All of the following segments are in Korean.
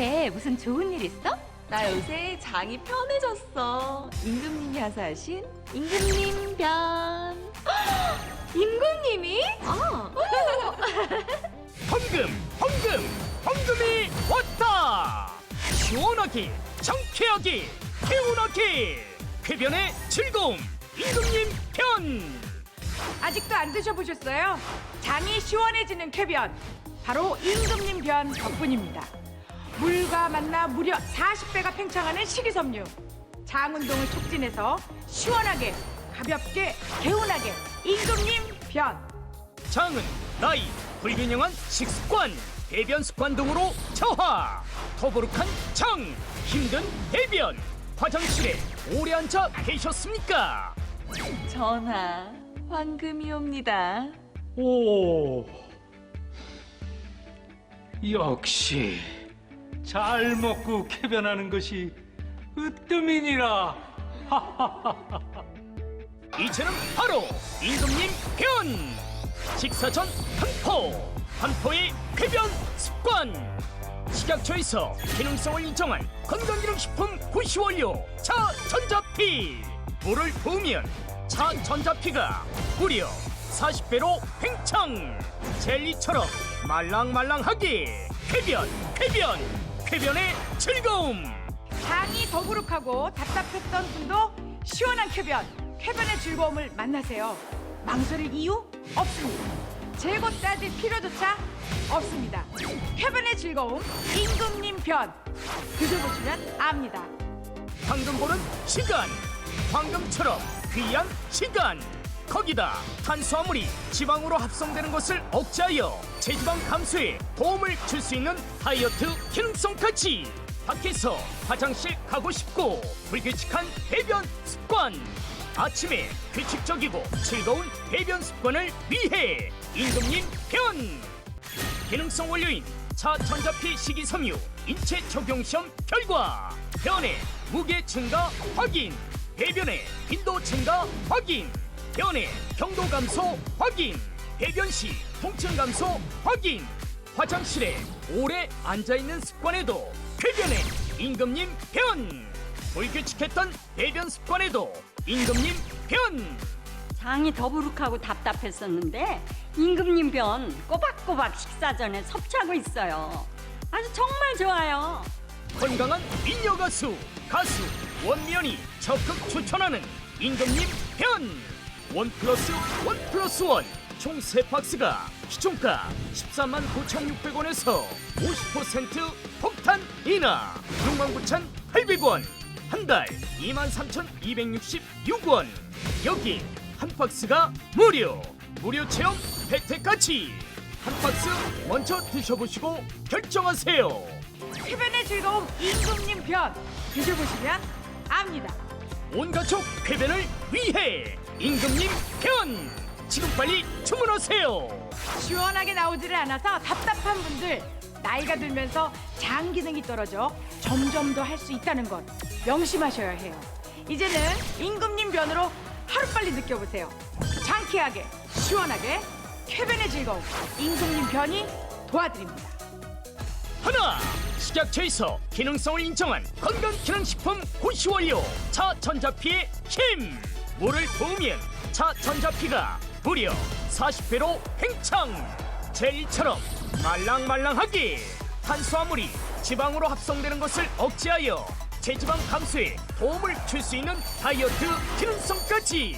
요새 무슨 좋은 일 있어? 나 요새 장이 편해졌어. 임금님이 하사하신 임금님 변. 임금님이? 아, 황금, 황금, 황금이 왔다! 시원하게, 정쾌하게, 개운하게, 쾌변의 즐거움, 임금님 편! 아직도 안 드셔보셨어요? 장이 시원해지는 쾌변 바로 임금님 변 덕분입니다. 물과 만나 무려 40배가 팽창하는 식이섬유 장 운동을 촉진해서 시원하게 가볍게 개운하게 임금님 변 장은 나이, 불균형한 식습관, 배변 습관 등으로 저하! 더부룩한 장, 힘든 배변, 화장실에 오래 앉아 계셨습니까? 전하, 황금이 옵니다. 오, 역시 잘 먹고 쾌변하는 것이 으뜸이니라. 이제는 바로 임금님 변! 식사 전 한포! 한포의 쾌변 습관! 식약처에서 기능성을 인정한 건강기능식품 구시원료 차전자피! 물을 부으면 차전자피가 무려 40배로 팽창! 젤리처럼 말랑말랑하게 쾌변, 쾌변, 쾌변의 즐거움! 장이 더부룩하고 답답했던 분도 시원한 쾌변 쾌변의 즐거움을 만나세요. 망설일 이유 없습니다. 재고 따질 필요조차 없습니다. 쾌변의 즐거움 임금님 변 드셔보시면 압니다. 황금 보는 시간 황금처럼 귀한 시간 거기다. 탄수화물이 지방으로 합성되는 것을 억제하여 체지방 감소에 도움을 줄 수 있는 다이어트 기능성까지 밖에서 화장실 가고 싶고 불규칙한 배변 습관. 아침에 규칙적이고 즐거운 배변 습관을 위해 임금님 변. 기능성 원료인 차전자피 식이섬유 인체 적용 시험 결과. 변의 무게 증가 확인. 배변의 빈도 증가 확인 변의 경도 감소 확인. 배변 시 통증 감소 확인. 화장실에 오래 앉아있는 습관에도 쾌변의 임금님 변 불규칙했던 배변 습관에도 임금님 변 장이 더부룩하고 답답했었는데 임금님 변 꼬박꼬박 식사 전에 섭취하고 있어요. 아주 정말 좋아요. 건강한 미녀 가수 가수 원미연이 적극 추천하는 임금님 편 원 플러스 원 플러스 원. 총세 박스가 시총가 13만 9,600원에서 50% 폭탄 인하. 69,800원. 한 달 23,266원. 여기 한 박스가 무료. 무료 체험 혜택까지. 한 박스 먼저 드셔보시고 결정하세요. 쾌변의 즐거움 임금님 변 드셔보시면 압니다. 온 가족 쾌변을 위해 임금님 편 지금 빨리 주문하세요. 시원하게 나오지를 않아서 답답한 분들 나이가 들면서 장 기능이 떨어져 점점 더 할 수 있다는 것 명심하셔야 해요. 이제는 임금님 변으로 하루빨리 느껴보세요. 장쾌하게 시원하게 쾌변의 즐거움 임금님 변이 도와드립니다. 하나 식약처에서 기능성을 인정한 건강기능식품 고시원료 차전자피의 힘 물을 부으면 차 전자피가 무려 40배로 팽창 젤리처럼 말랑말랑하게 탄수화물이 지방으로 합성되는 것을 억제하여 체지방 감소에 도움을 줄 수 있는 다이어트 기능성까지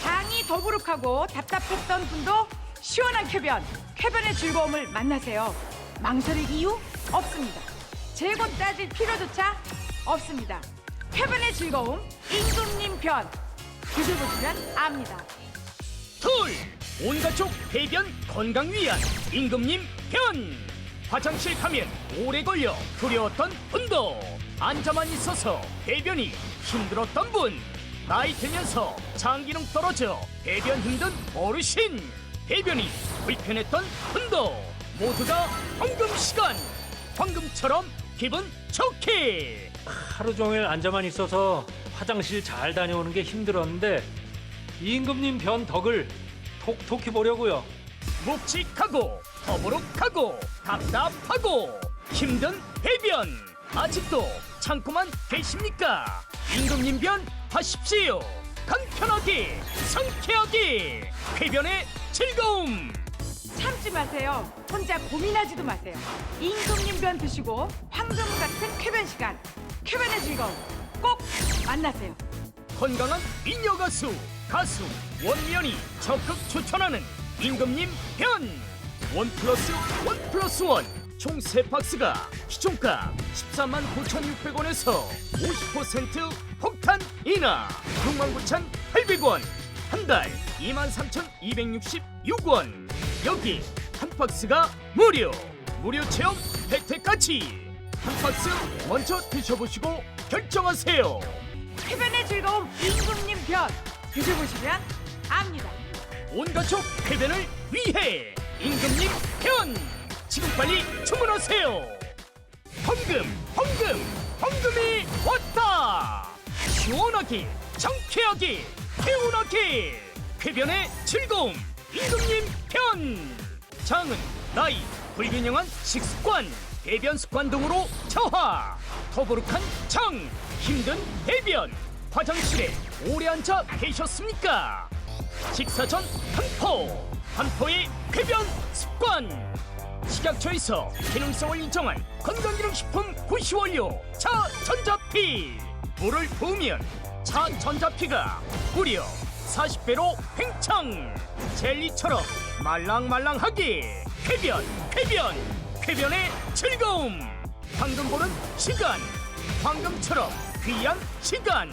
장이 더부룩하고 답답했던 분도 시원한 쾌변, 쾌변의 즐거움을 만나세요. 망설일 이유 없습니다. 재고 따질 필요조차 없습니다. 쾌변의 즐거움, 임금님 변. 드셔보시면 압니다. 둘! 온가족 배변 건강 위한 임금님 변 화장실 가면 오래 걸려 두려웠던 분도 앉아만 있어서 배변이 힘들었던 분. 나이 들면서 장 기능 떨어져 배변 힘든 어르신. 배변이 불편했던 분도 모두가 황금 시간 황금처럼 기분 좋게. 하루 종일 앉아만 있어서 화장실 잘 다녀오는 게 힘들었는데 임금님 변 덕을 톡톡히 보려고요. 묵직하고 더부룩하고 답답하고 힘든 해변. 아직도 참고만 계십니까? 임금님 변 하십시오. 간편하게 상쾌하게. 해변의 즐거움 참지 마세요. 혼자 고민하지도 마세요. 임금님 변 드시고 황금 같은 쾌변 시간, 쾌변의 즐거움 꼭 만나세요. 건강한 미녀 가수 가수 원면이 적극 추천하는 임금님 변 원 플러스 원 플러스 원 총 세 박스가 시종가 13만 9,600원에서 50% 폭탄 인하 69,800원 한 달 23,266원 여기 한 박스가 무료. 무료 체험 혜택까지 한 박스 먼저 드셔보시고 결정하세요. 쾌변의 즐거움 임금님 변 드셔보시면 압니다. 온 가족 해변을 위해 임금님 편. 지금 빨리 주문하세요. 황금 황금 황금이 왔다. 시원하게 정쾌하게 개운하게. 해변의 즐거움 임금님 편. 장은 나이 불균형한 식습관 배변 습관 등으로 저하. 더부룩한 장 힘든 배변. 화장실에 오래 앉아 계셨습니까? 식사 전 한포. 한포의 쾌변 습관. 식약처에서 기능성을 인정한 건강기능식품 고시원료 차 전자피. 물을 부으면 차 전자피가 무려 40배로 팽창! 젤리처럼 말랑말랑하게 쾌변 쾌변 쾌변의 즐거움! 방금 보는 시간 황금처럼 귀한 시간!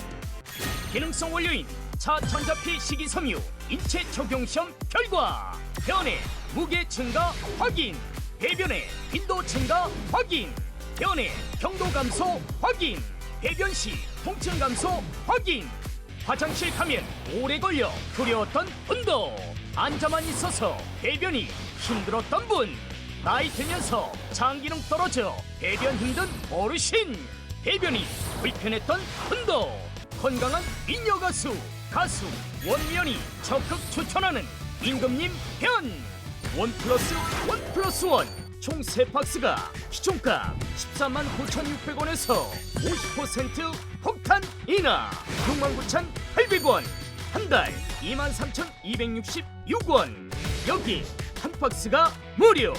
기능성 원료인 차전자피 식이섬유 인체 적용 시험 결과! 변의 무게 증가 확인! 배변의 빈도 증가 확인! 변의 경도 감소 확인! 배변 시 통증 감소 확인 화장실 가면 오래 걸려 두려웠던 분도. 앉아만 있어서 배변이 힘들었던 분. 나이 들면서 장 기능 떨어져 배변 힘든 어르신. 배변이 불편했던 분도. 건강한 미녀 가수 가수 원면이 적극 추천하는 임금님 편 원 플러스 원 플러스 원 총세 박스가 시총가 13만 9,600원에서 50% 폭탄 인하. 69,800원 한 달 23,266원. 여기 한 박스가 무료.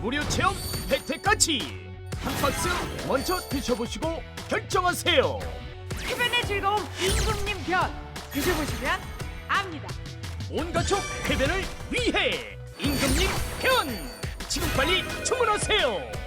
무료 체험 혜택까지. 한 박스 먼저 드셔보시고 결정하세요. 쾌변의 즐거움 임금님 변 드셔보시면 압니다. 온 가족 해변을 위해 임금님 편 지금 빨리 주문하세요.